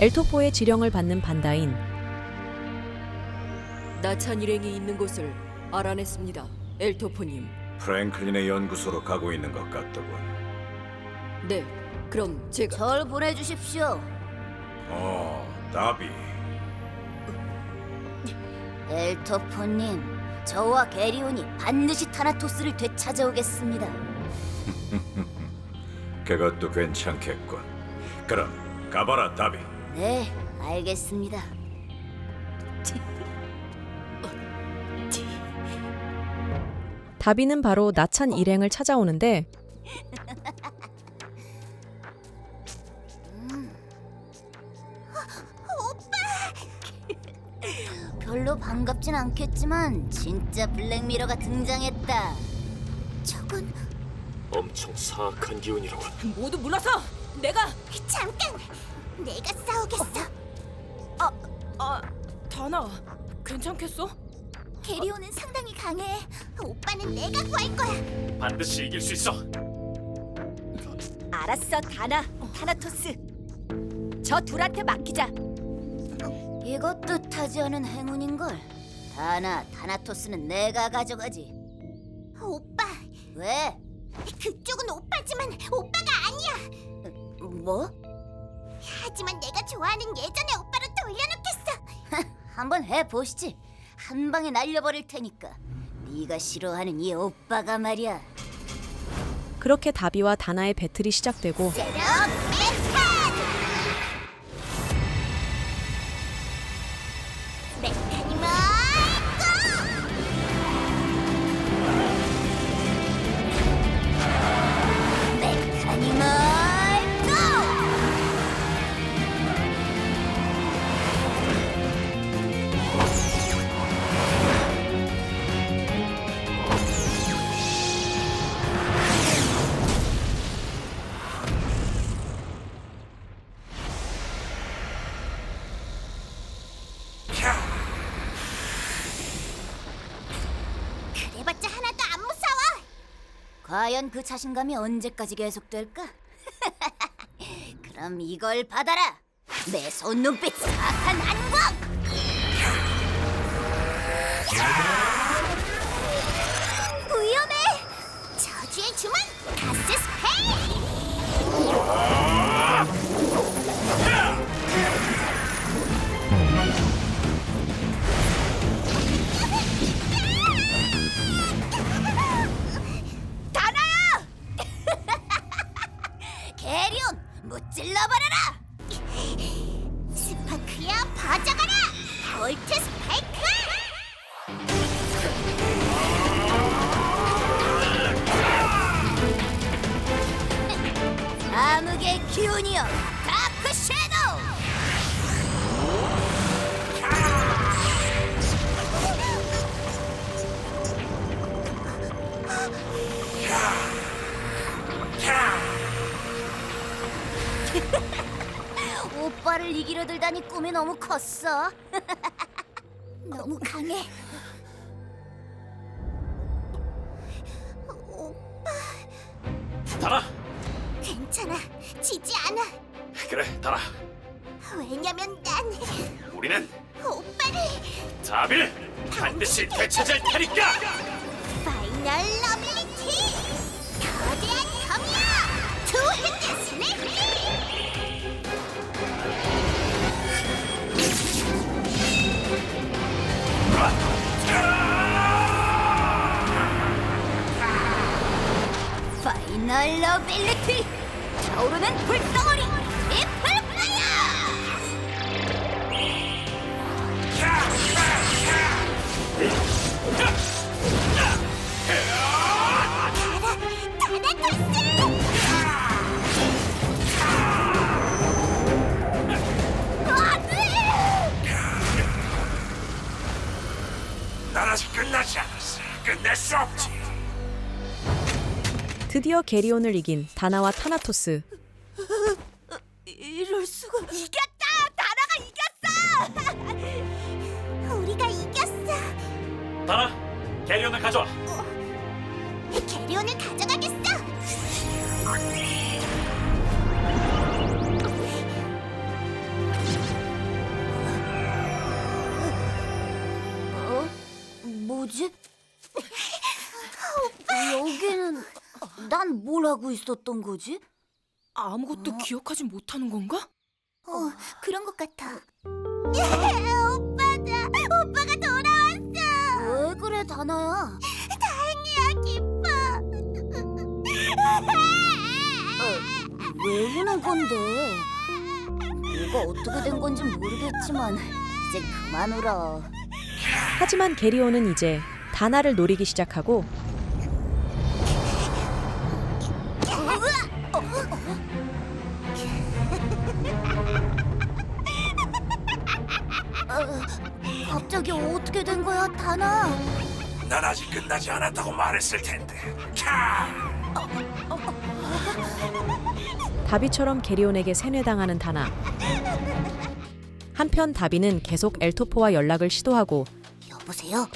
엘토포의 지령을 받는 반다인. 나찬 일행이 있는 곳을 알아냈습니다. 엘토포님. 프랭클린의 연구소로 가고 있는 것 같더군. 네, 그럼 제가 절 보내주십시오. 어, 다비. 엘토포님, 저와 게리온이 반드시 타나토스를 되찾아오겠습니다. 그것도 괜찮겠군. 그럼 가봐라, 다비. 네, 알겠습니다. 다비는 바로 나찬 일행을 찾아오는데 별로 반갑진 않겠지만 진짜 블랙미러가 등장했다. 저건 엄청 사악한 기운이로군. 모두 물러서! 내가 잠깐! 내가 싸우겠어. 아, 다나 괜찮겠어? 게리온은 상당히 강해. 오빠는 내가 구할 거야. 반드시 이길 수 있어. 알았어, 다나, 타나토스. 저 둘한테 맡기자. 이것 뜻하지 않은 행운인 걸. 다나, 타나토스는 내가 가져가지. 오빠. 왜? 그쪽은 오빠지만 오빠가 아니야. 뭐? 하지만 내가 좋아하는 예전의 오빠로 돌려놓겠어. 한번 해 보시지. 한 방에 날려버릴 테니까. 네가 싫어하는 이 오빠가 말이야. 그렇게 다비와 다나의 배틀이 시작되고 과연 그 자신감이 언제까지 계속될까? 그럼 이걸 받아라. 내 손 눈빛 사악한 한국. 위험해. 저주의 주문 가스 스페인. 이기려 들다니 꿈이 너무 컸어. 너무 강해. 오빠 달아. 괜찮아. 지지 않아. 그래, 달아. 왜냐면 난 우리는 오빠를 다비를 반드시 되찾을 테니까. 파이널 러빌리티 거대한 검이야. 투 핸드 슬래시. 널 러 빌리티! 타오르는 불덩 드디어 게리온을 이긴 다나와 타나토스. 이럴 수가. 이겼다! 다나가 이겼어! 우리가 이겼어! 달아, 게리온을 가져와. 캐리온을 가져가겠어! 하고 있었던 거지? 아무것도 기억하지 못하는 건가? 어, 그런 것 같아. 오빠다! 오빠가 돌아왔어! 왜 그래, 다나야? 다행이야, 기뻐! 어, 왜 우는 건데? 이거 어떻게 된 건지 모르겠지만 이제 그만 울어. 하지만 게리온은 이제 다나를 노리기 시작하고 갑자기 어떻게 된 거야, 다나? 난 아직 끝나지 않았다고 말했을 텐데. 캬! 다비처럼 게리온에게 세뇌당하는 다나. 한편 다비는 계속 엘토포와 연락을 시도하고 여보세요?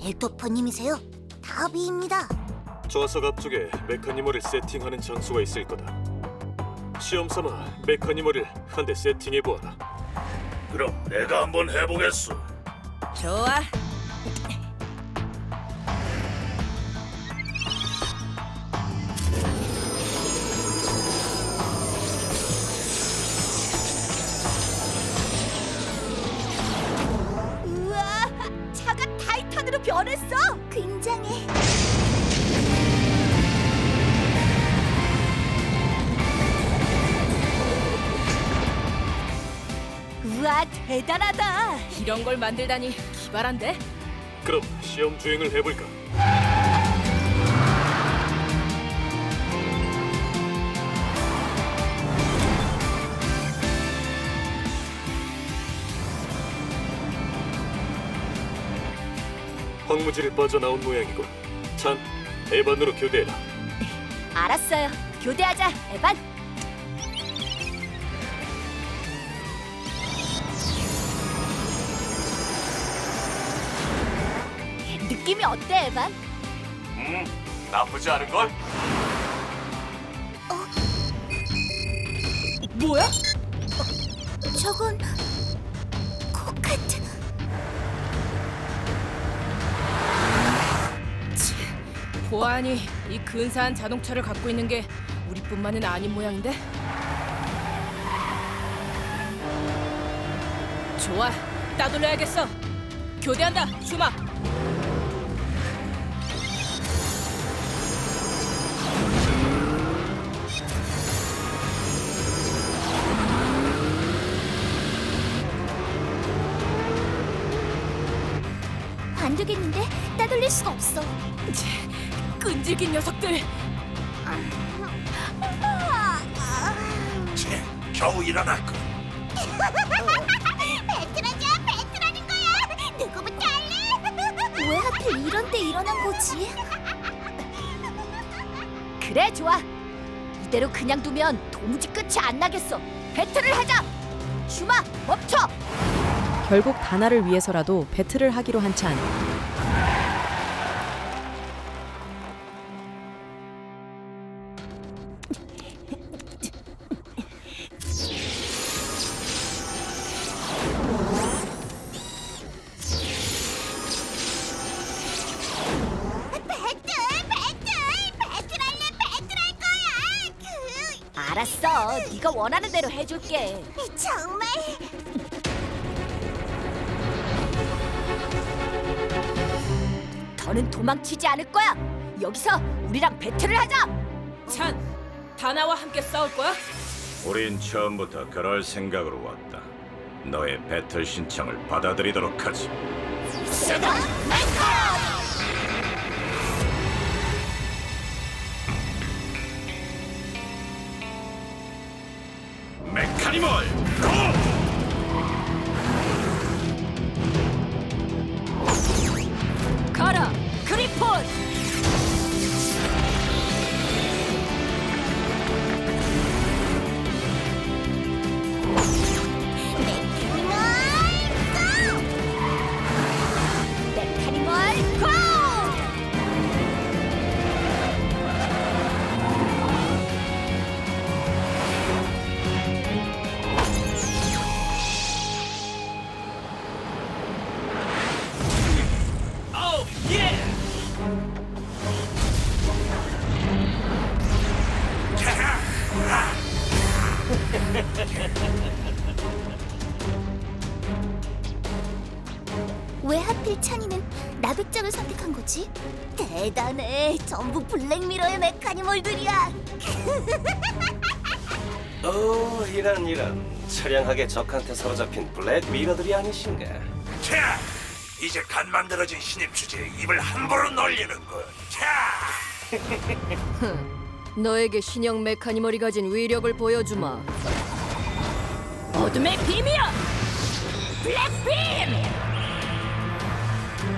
엘토퍼님이세요? 다비입니다. 좌석 앞쪽에 메카니멀을 세팅하는 장소가 있을 거다. 시험 삼아 메카니멀을 한대 세팅해 보아라. 그럼 내가 한번 해보겠어. 좋아. 우와, 차가 타이탄으로 변했어. 대단하다. 이런 걸 만들다니 기발한데? 그럼 시험 주행을 해볼까? 황무지를 빠져나온 모양이군. 찬, 에반으로 교대해라. 알았어요. 교대하자, 에반. 느낌이 어때, 에반? 음, 나쁘지 않은 걸. 뭐야? 저건 코카트. 보아하니 이 근사한 자동차를 갖고 있는 게 우리뿐만은 아닌 모양인데? 좋아, 따돌려야겠어. 교대한다, 슈마. 안 되겠는데? 따돌릴 수가 없어. 끈질긴 녀석들. 쟤, 겨우 일어났군. 배틀하자, 배틀하는 거야. 누구부터 할래? 왜 하필 이런 때 일어난 거지? 그래, 좋아. 이대로 그냥 두면 도무지 끝이 안 나겠어. 배틀을 하자. 슈마, 멈춰. 결국 다나를 위해서라도 배틀을 하기로 한 찬. 해줄게. 정말? 더는 도망치지 않을 거야. 여기서 우리랑 배틀을 하자. 찬, 다나와 함께 싸울 거야? 우린 처음부터 그럴 생각으로 왔다. 너의 배틀 신청을 받아들이도록 하지. 세다 메카! 전부 블랙미러의 메카니멀들이야. 오 이런 이런 처량하게 적한테 사로잡힌 블랙 미러들이 아니신가 자, 이제 간 만들어진 신입 주제에 입을 함부로 놀리는군. 자, 너에게 신형 메카니멀이 가진 위력을 보여주마. 어둠의 빔이야. 블랙빔.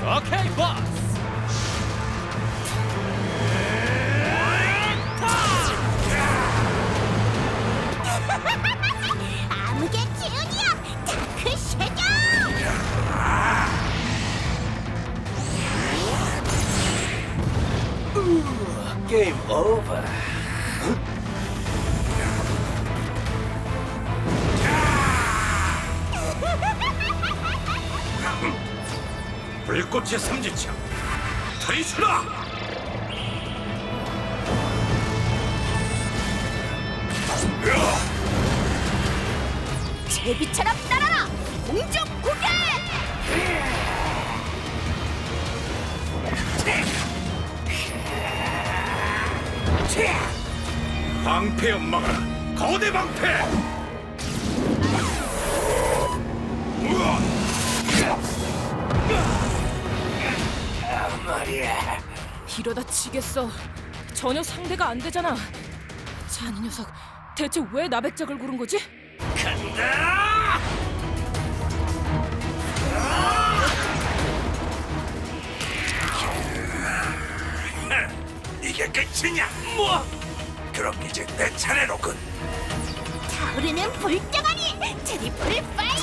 오케이 버스. 제비처럼 날아라. 공중 고개. 방패 엄마가 거대 방패 이러다 지겠어. 전혀 상대가 안 되잖아. 잔이 녀석, 대체 왜 나백작을 고른 거지? 이게 끝이냐? 뭐? 그럼 이제 내 차례로군. 타오르는 불덩어리. 트리플 파이어.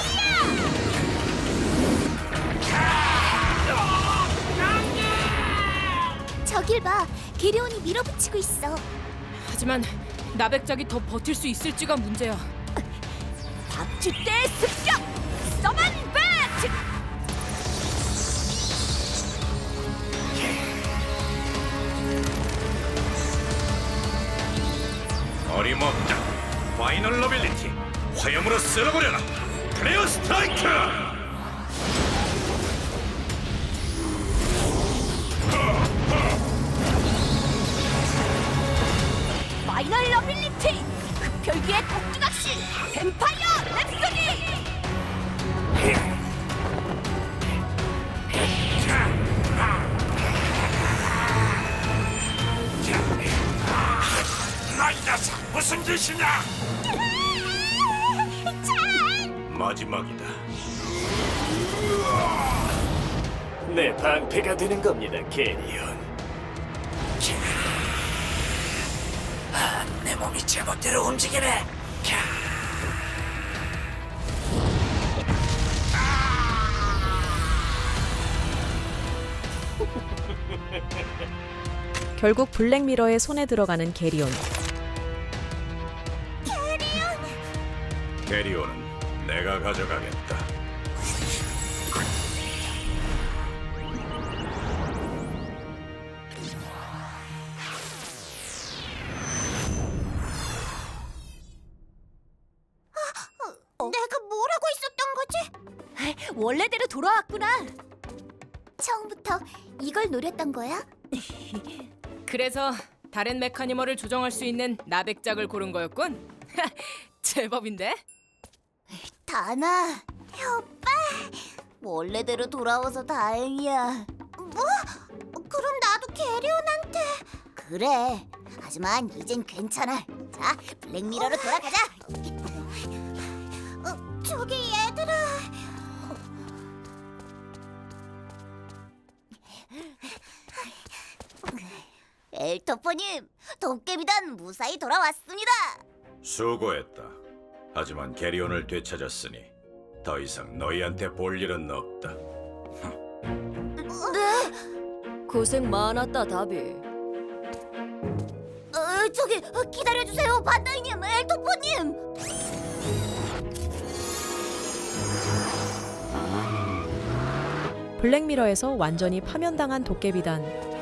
저길 봐. 게레온이 밀어붙이고 있어. 하지만 나백작이 더 버틸 수 있을지가 문제야. 박쥐떼 습격. 서먼 배트. 어림없다 파이널 러빌리티 화염으로 쓸어버려라 플레어 스트라이크 파이널 러빌리티. 흡혈귀의 독두각 시. 뱀파이어 랩소디. 너이 녀석 무슨 짓이냐? 마지막이다 내 방패가 되는 겁니다, 게리온. 내 몸이 제멋대로 움직이네. 결국 블랙미러의 손에 들어가는 게리온. 게리온은 내가 가져가겠다 원래대로 돌아왔구나. 처음부터 이걸 노렸던 거야? 그래서 다른 메카니멀을 조정할 수 있는 나백작을 고른 거였군. 제법인데? 다나, 오빠. 원래대로 돌아와서 다행이야. 뭐? 그럼 나도 게리온한테. 그래. 하지만 이젠 괜찮아. 자, 블랙미러로 돌아가자. 엘토포님, 도깨비단 무사히 돌아왔습니다. 수고했다 하지만 게리온을 되찾았으니 더 이상 너희한테 볼 일은 없다 네? 고생 많았다, 다비. 어, 저기 어, 기다려주세요, 반다이님, 엘토포님. 블랙미러에서 완전히 파면당한 도깨비단.